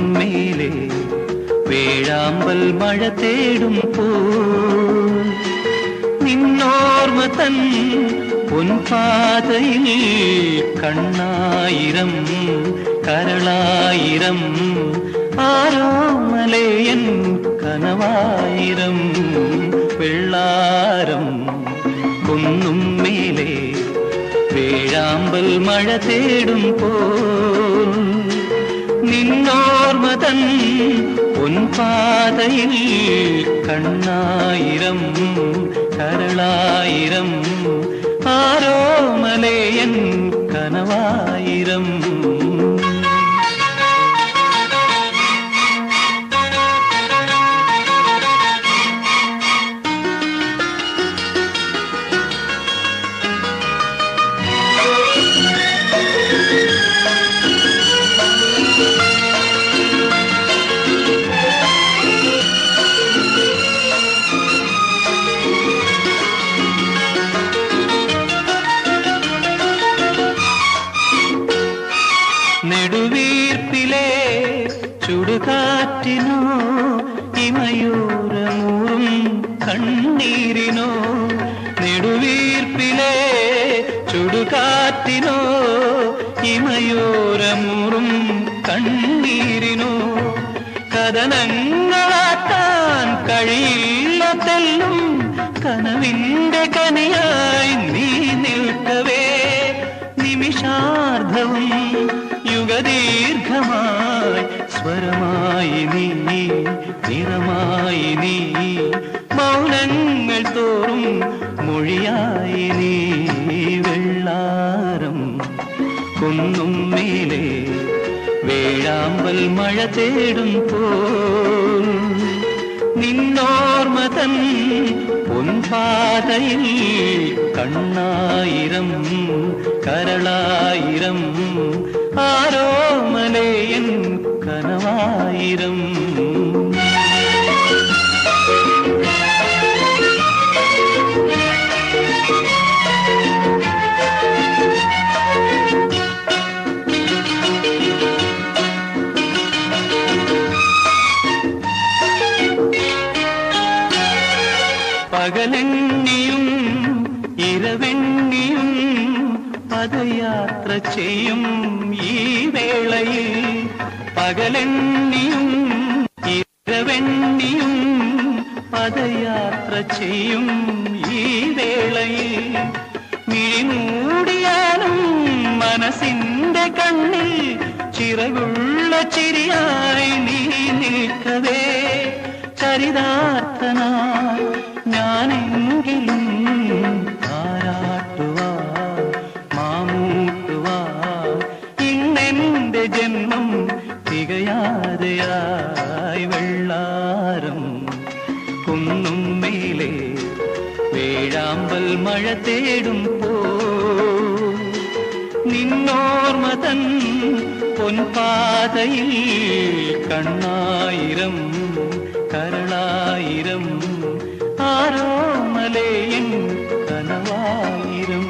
മേലെ വേഴാമ്പൽ മഴ തേടും പോ. തൻ പൊൻപാതയിൽ കണ്ണായിരം കരളായിരം ആരാമലേയൻ കനവായിരം വെള്ളാരം കൊന്നും മേലെ വേഴാമ്പൽ മഴ തേടും പോ. നിന്നോർമ്മ തൻ പൊൻപാതയിൽ കണ്ണായിരം കരളായിരം ആരോ മലയൻ കനവായിരം ചുടുകാറ്റിനോ ഇമയൂരമൂറും കണ്ണീരിനോ നെടുവീർപ്പിലെ ചുടുകാറ്റിനോ ഇമയൂരമൂറും കണ്ണീരിനോ. കഥനങ്ങളാക്കാൻ കഴിയില്ല തെല്ലും കനവിന്റെ കനിയായി നീ നിൽക്കവേ നിമിഷാർദ്ധവും സ്വരമായി നീ നിറമായി നീ. മൗനങ്ങൾ തോറും മൊഴിയായി നീ. വെള്ളാരം കുന്നും മേലെ വേഴാമ്പൽ മഴ തേടും പോ നിന്നോർമ്മ തൻ പൊൻപാതയിൽ കണ്ണായിരം കരളായിരം. ആരോ കനവായിരം പകലെണ്ണിയും ഇരവെണ്ണിയും പദയാത്ര ചെയ്യും ഈ വേളയിൽ. പകലെണ്ണിയും ഇരവെണ്ണിയും പദയാത്ര ചെയ്യും ഈ വേളയിൽ. മിഴിമൂടിയാലും മനസ്സിന്റെ കണ്ണിൽ ചിറകുള്ള ചിരിയായി നീ നിൽക്കവേ. ചരിതാർത്ഥനാ കുന്നും മേലെ വേഴാമ്പൽ മഴ തേടും പോ നിന്നോർമതൻ പൊൻപാതയിൽ കണ്ണായിരം കരളായിരം ആരോമലേയൻ കനവായിരം.